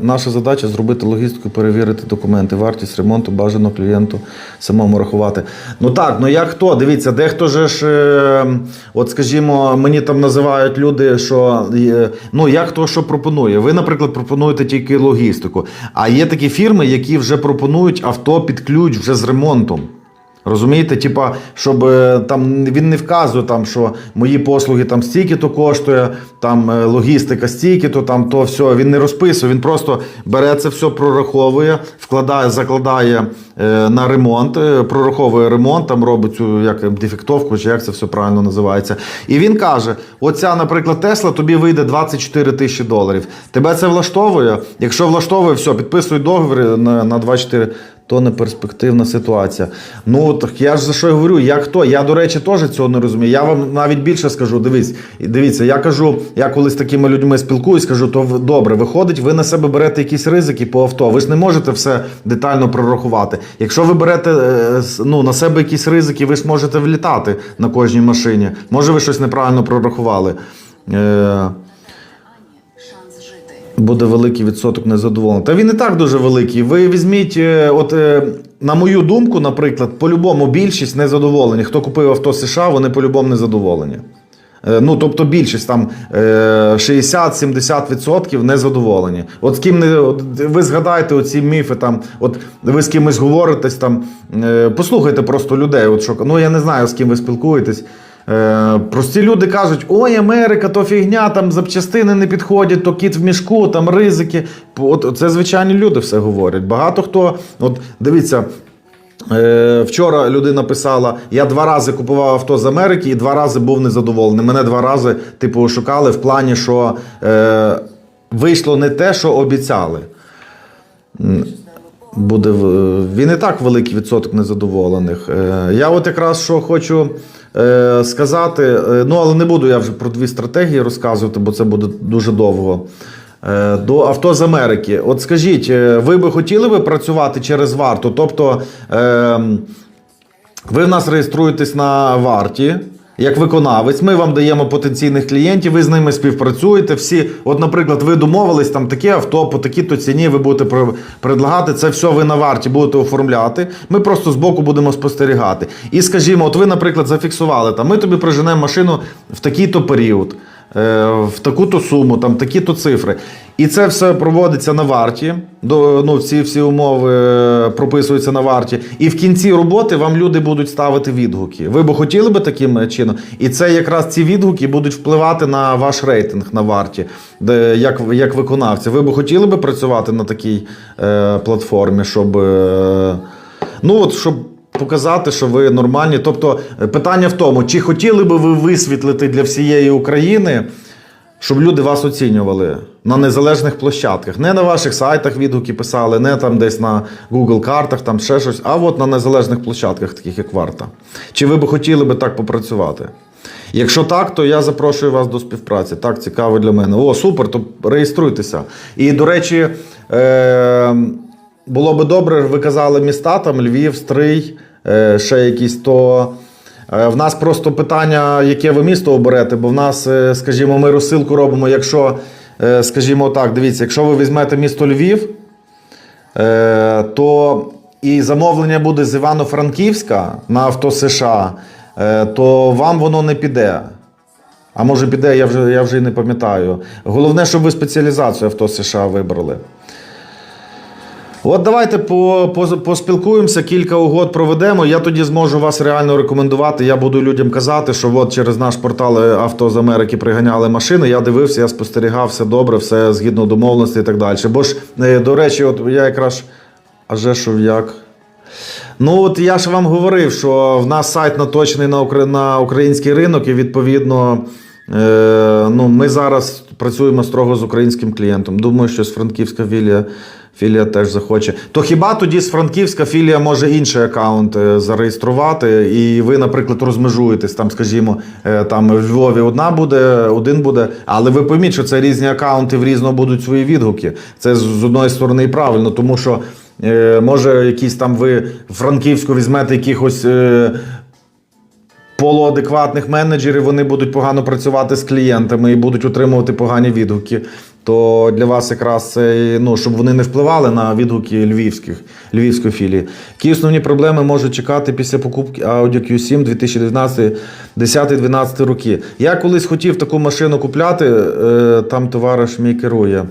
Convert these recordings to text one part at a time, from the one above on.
Наша задача зробити логістику, перевірити документи, вартість ремонту, бажано клієнту самому рахувати. Ну так, ну як хто? Дивіться, дехто же ж, е, от скажімо, мені там називають люди, що е, ну як хто що пропонує. Ви, наприклад, пропонуєте тільки логістику. А є такі фірми, які вже пропонують авто під ключ вже з ремонтом. Розумієте, типа, щоб е, там він не вказує, там, що мої послуги там стільки-то коштує, там е, логістика стільки-то, там то все. Він не розписує, він просто бере це все, прораховує, вкладає, закладає е, на ремонт, прораховує ремонт, там робить цю як дефектовку, чи як це все правильно називається. І він каже: оця, наприклад, Тесла тобі вийде 24 тисячі доларів. Тебе це влаштовує? Якщо влаштовує, все, підписуй договір на, на 24 то не перспективна ситуація. Ну так я ж за що й говорю, як хто? Я, до речі, теж цього не розумію. Я вам навіть більше скажу. Дивись, дивіться, я кажу, я коли з такими людьми спілкуюсь, кажу, то добре, виходить, ви на себе берете якісь ризики по авто. Ви ж не можете все детально прорахувати. Якщо ви берете е, ну, на себе якісь ризики, ви ж можете влітати на кожній машині. Може, ви щось неправильно прорахували. Е. буде великий відсоток незадоволених. Та він і так дуже великий. Ви візьміть, е, от е, на мою думку, наприклад, по-любому більшість незадоволені. Хто купив авто США, вони по-любому незадоволені. Е, Ну, тобто більшість там е, 60-70% незадоволені. От з ким не ви згадаєте оці міфи, там, от ви з кимось говоритесь там, послухайте просто людей. От що ну я не знаю, з ким ви спілкуєтесь. Е, прості люди кажуть: ой, Америка, то фігня, там запчастини не підходять, то кіт в мішку, там ризики. От це звичайні люди все говорять. Багато хто, от дивіться. Е, вчора людина писала: я два рази купував авто з Америки і два рази був незадоволений. Мене два рази, типу, шукали в плані, що е, вийшло не те, що обіцяли. Буде він і так великий відсоток незадоволених. Е, Я от якраз що хочу е, сказати, е, ну але не буду я вже про дві стратегії розказувати, бо це буде дуже довго. До авто з Америки. От скажіть, ви би хотіли би працювати через варту? Тобто е, ви в нас реєструєтесь на варті. Як виконавець, ми вам даємо потенційних клієнтів, ви з ними співпрацюєте. Всі, от, наприклад, ви домовились, там таке авто по такій-то ціні ви будете предлагати. Це все ви на варті будете оформляти. Ми просто збоку будемо спостерігати. І скажімо, от ви, наприклад, зафіксували там, ми тобі приженемо машину в такий-то період, е, в таку-то суму, там такі-то цифри. І це все проводиться на варті. До, ну, всі, всі умови е, прописуються на варті. І в кінці роботи вам люди будуть ставити відгуки. Ви б хотіли би таким е, чином? І це якраз ці відгуки будуть впливати на ваш рейтинг на варті, де, як, як виконавці. Ви б хотіли би працювати на такій е, платформі, щоб. Е, ну, от, щоб показати, що ви нормальні. Тобто, е, питання в тому, чи хотіли би ви висвітлити для всієї України щоб люди вас оцінювали на незалежних площадках. Не на ваших сайтах відгуки писали, не там десь на Google картах, там ще щось, а от на незалежних площадках, таких як варта. Чи ви б хотіли би так попрацювати? Якщо так, то я запрошую вас до співпраці. Так, цікаво для мене. О, супер, то реєструйтеся. І, до речі, е- було би добре, ви казали міста, там Львів, Стрий, е- ще якісь, то. Е, В нас просто питання, яке ви місто оберете, бо в нас, е, скажімо, ми розсилку робимо, якщо, скажімо так, дивіться, якщо ви візьмете місто Львів, е, то і замовлення буде з Івано-Франківська на авто США, е, то вам воно не піде. А може піде, я вже, я вже і не пам'ятаю. Головне, щоб ви спеціалізацію авто США вибрали. От давайте по, по, поспілкуємося, кілька угод проведемо. Я тоді зможу вас реально рекомендувати. Я буду людям казати, що от через наш портал е, авто з Америки приганяли машини. Я дивився, я спостерігав, все добре, все згідно домовленості і так далі. Бо ж, е, до речі, от я якраз. А же що як? Ну, от я ж вам говорив, що в нас сайт наточений на, укра- на український ринок, і відповідно. Е, ну, ми зараз працюємо строго з українським клієнтом. Думаю, що з франківська філія, філія теж захоче. То хіба тоді з франківська філія може інший аккаунт е, зареєструвати, і ви, наприклад, розмежуєтесь там, скажімо, е, там в Львові одна буде, один буде. Але ви пойміть, що це різні аккаунти в різно будуть свої відгуки. Це з одної сторони і правильно, тому що. е, Може, якісь там ви в Франківську візьмете якихось полуадекватних менеджерів, вони будуть погано працювати з клієнтами і будуть отримувати погані відгуки. То для вас якраз це, ну, щоб вони не впливали на відгуки львівських, львівської філії. Які основні проблеми можуть чекати після покупки Audi Q7 2019 10-12 роки? Я колись хотів таку машину купляти, е, там товариш мій керує.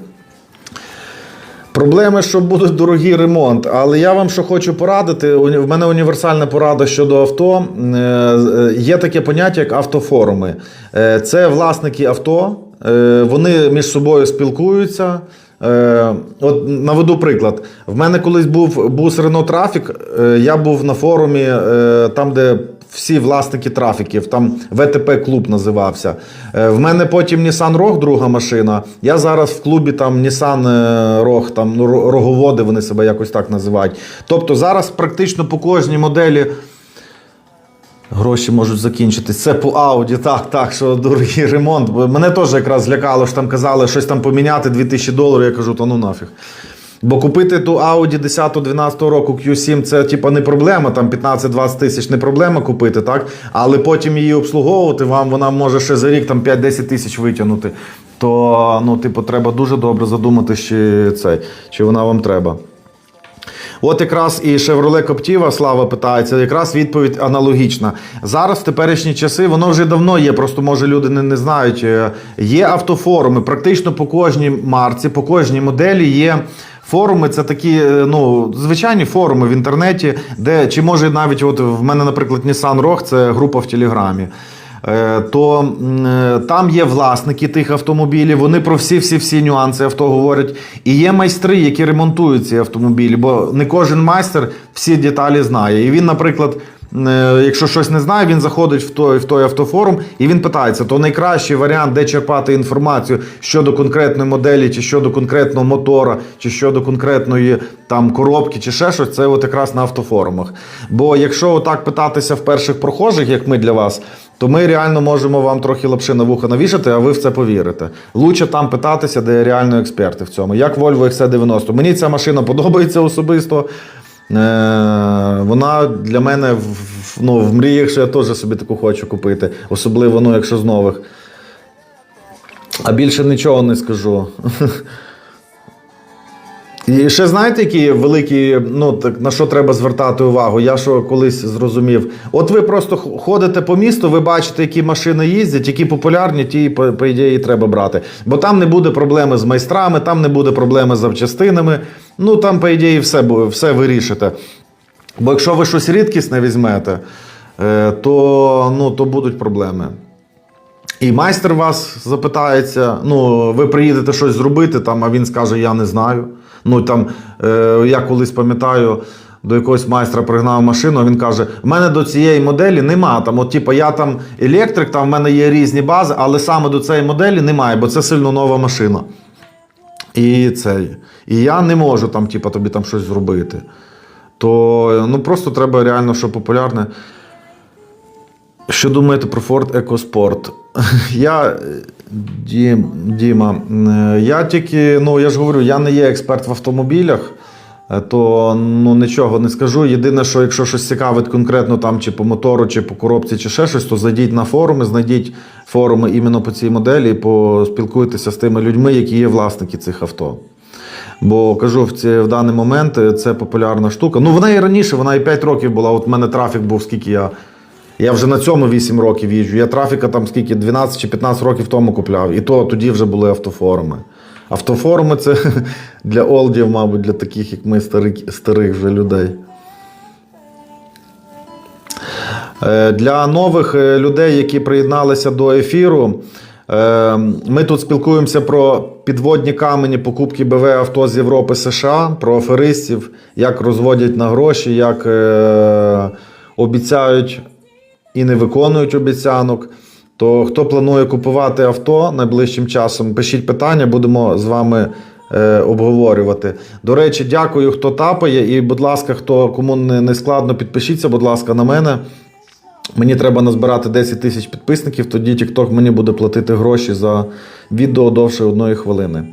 Проблеми, що будуть дорогий ремонт, але я вам що хочу порадити. В мене універсальна порада щодо авто. Е, е, Є таке поняття, як автофоруми. Це власники авто, вони між собою спілкуються. Е, От наведу приклад. В мене колись був бус Renault Traffic, е, Я був на форумі, е, там, де всі власники трафіків, там ВТП клуб називався. Е, В мене потім Nissan Rogue, друга машина. Я зараз в клубі там Nissan е, Rogue, там ну, роговоди вони себе якось так називають. Тобто зараз практично по кожній моделі. Гроші можуть закінчитись. Це по Ауді, так, так, що дорогий ремонт. Бо Мене теж якраз злякало, що там казали щось там поміняти 2000 доларів. Я кажу, то ну нафіг. Бо купити ту Audi 10-12 року Q7 це типа не проблема, там 15-20 тисяч не проблема купити, так? Але потім її обслуговувати вам вона може ще за рік там 5-10 тисяч витягнути. То ну, типу, треба дуже добре задуматися, чи, чи вона вам треба. От якраз і Chevrolet Captiva, Слава питається, якраз відповідь аналогічна. Зараз в теперішні часи воно вже давно є, просто може люди не, не знають. Е, Є автофоруми, практично по кожній марці, по кожній моделі є. Форуми це такі, е, ну, звичайні форуми в інтернеті, де чи може навіть, от в мене, наприклад, Nissan Rogue, це група в Телеграмі. Е, То е, там є власники тих автомобілів, вони про всі-всі-всі нюанси авто говорять. І є майстри, які ремонтують ці автомобілі, бо не кожен майстер всі деталі знає. І він, наприклад, е, якщо щось не знає, він заходить в той, в той автофорум і він питається, то найкращий варіант, де черпати інформацію щодо конкретної моделі, чи щодо конкретного мотора, чи щодо конкретної там коробки, чи ще щось, це от якраз на автофорумах. Бо якщо отак питатися в перших прохожих, як ми для вас, то ми реально можемо вам трохи лапши на вуха навішати, а ви в це повірите. Лучше там питатися, де реально експерти в цьому. Як Volvo XC90. Мені ця машина подобається особисто. Е, вона для мене в, ну, в мріях, що я теж собі таку хочу купити. Особливо, ну, якщо з нових. А більше нічого не скажу. І ще знаєте, які великі, ну так на що треба звертати увагу? Я що колись зрозумів. От ви просто ходите по місту, ви бачите, які машини їздять, які популярні, ті, по, по ідеї, треба брати. Бо там не буде проблеми з майстрами, там не буде проблеми з запчастинами. Ну там, по ідеї, все, все вирішите. Бо якщо ви щось рідкісне візьмете, е, то, ну, то будуть проблеми. І майстер вас запитається, ну, ви приїдете щось зробити, там, а він скаже, я не знаю. Ну, там, е, я колись пам'ятаю, до якогось майстра пригнав машину, він каже: в мене до цієї моделі нема. Там, от, типу, я там електрик, там в мене є різні бази, але саме до цієї моделі немає, бо це сильно нова машина. І цей. І я не можу там, типу, тобі там щось зробити. То ну, просто треба реально, що популярне. Що думаєте про Ford EcoSport? Я, Дім, Діма, е, я тільки, ну я ж говорю, я не є експерт в автомобілях, е, то ну, нічого не скажу. Єдине, що якщо щось цікавить конкретно там, чи по мотору, чи по коробці, чи ще щось, то зайдіть на форуми, знайдіть форуми іменно по цій моделі і поспілкуйтеся з тими людьми, які є власники цих авто. Бо кажу, в, ці, в даний момент е, це популярна штука. Ну, вона і раніше, вона і 5 років була. От в мене трафік був, скільки я. Я вже на цьому 8 років їжджу. Я трафіка там скільки 12 чи 15 років тому купляв. І то тоді вже були автофоруми. Автофоруми це для олдів, мабуть, для таких, як ми, старих, старих вже людей. Е, Для нових е, людей, які приєдналися до ефіру, е, ми тут спілкуємося про підводні камені покупки БВ авто з Європи США, про аферистів, як розводять на гроші, як обіцяють і не виконують обіцянок. То хто планує купувати авто найближчим часом, пишіть питання, будемо з вами е, обговорювати. До речі, дякую, хто тапає. І, будь ласка, хто кому не, не складно, підпишіться, будь ласка, на мене. Мені треба назбирати 10 тисяч підписників, тоді TikTok мені буде платити гроші за відео довше одної хвилини.